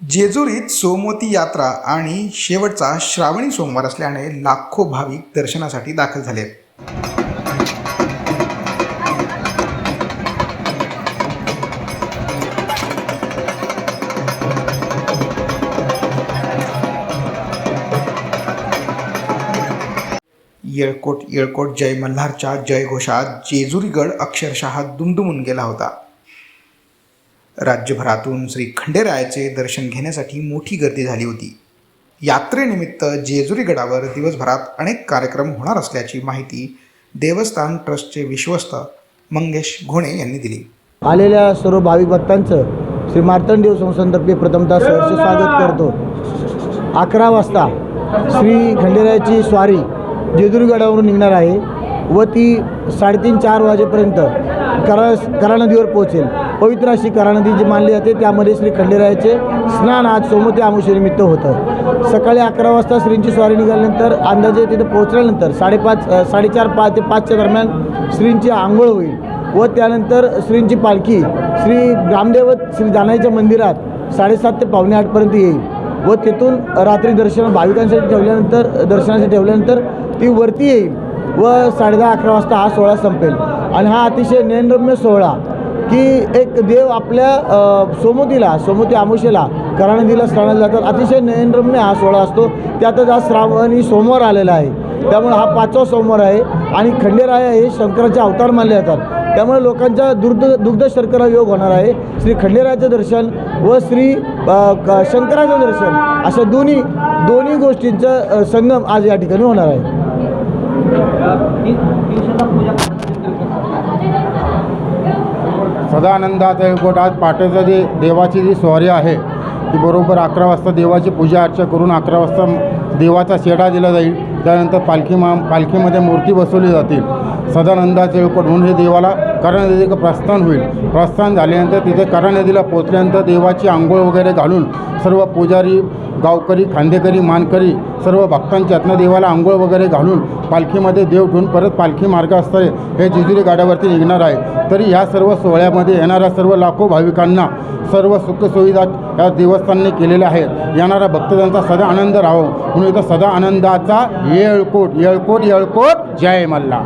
जेजुरीत सोमवती यात्रा आणि शेवटचा श्रावणी सोमवार असल्याने लाखो भाविक दर्शनासाठी दाखल झाले आहेत. येळकोट येळकोट जय मल्हारच्या जयघोषात जेजुरीगड अक्षरशः दुमदुमून गेला होता राज्यभरातून श्री खंडेरायाचे दर्शन घेण्यासाठी मोठी गर्दी झाली होती. यात्रेनिमित्त जेजुरी गडावर दिवसभरात अनेक कार्यक्रम होणार असल्याची माहिती देवस्थान ट्रस्टचे विश्वस्त मंगेश घोणे यांनी दिली. आलेल्या सर्व भाविक भक्तांचं श्री मार्तंडेव संस्थांतर्फे प्रथमतः सहर्ष स्वागत करतो. अकरा वाजता श्री खंडेरायाची स्वारी जेजुरीगडावरून निघणार आहे व ती साडेतीन चार वाजेपर्यंत करा करा नदीवर पोहोचेल. पवित्र अशी करा नदी जी मानली जाते. त्यामध्ये श्री खंडेरायाचे स्नान आज सोमते आमुषेनिमित्त होतं. सकाळी अकरा वाजता श्रींची स्वारी निघाल्यानंतर अंदाजे तिथे पोहोचल्यानंतर साडेपाच साडेचार पाच ते पाचच्या दरम्यान श्रींची आंघोळ होईल. व त्यानंतर श्रींची पालखी श्री ग्रामदेवत श्री जानाईच्या मंदिरात साडेसात ते पावणे आठपर्यंत येईल. व तिथून रात्री दर्शन भाविकांसाठी ठेवल्यानंतर दर्शनासाठी ठेवल्यानंतर ती वरती येईल. व साडेदहा अकरा वाजता हा सोहळा संपेल. आणि हा अतिशय नयनरम्य सोहळा की एक देव आपल्या सोमतीला सोमती आमुषेला करा नदीला जातात. अतिशय नयनरम्य हा सोहळा असतो. त्यातच आज श्रावणी सोमवार आलेला आहे. त्यामुळे हा पाचवा सोमवार आहे आणि खंडेराया हे शंकराचे अवतार मानले जातात. त्यामुळे लोकांच्या दुर्द दुग्ध शर्करा योग होणार आहे. श्री खंडेरायाचं दर्शन व श्री शंकराचं दर्शन अशा दोन्ही दोन्ही गोष्टींचं संगम आज या ठिकाणी होणार आहे. सदानंदाचा येळकोट आज पहाटेचं जे देवाची जी स्वारी आहे ती बरोबर अकरा वाजता देवाची पूजा अर्चा करून अकरा वाजता देवाचा शेडा दिला जाईल. त्यानंतर पालखी मा पालखीमध्ये मूर्ती बसवली जातील. सदानंदाचे येळकोट म्हणून हे देवाला करा नदीचं प्रस्थान होईल. प्रस्थान झाल्यानंतर तिथे करा नदीला पोचल्यानंतर देवाची आंघोळ वगैरे घालून सर्व पुजारी गावकरी खांदेकरी मानकरी सर्व भक्तांच्या देवाला आंघोळ वगैरे घालून पालखीमध्ये देव ठेवून परत पालखी मार्ग असताना हे जेजुरी गाड्यावरती निघणार आहे. तरी ह्या सर्व सोहळ्यामध्ये येणाऱ्या सर्व लाखो भाविकांना सर्व सुखसुविधा या देवस्थानने केलेल्या आहेत. येणाऱ्या भक्तजनांचा सदा आनंद राहावं म्हणून इथं सदा आनंदाचा येळकोट येळकोट येळकोट जय मल्ला.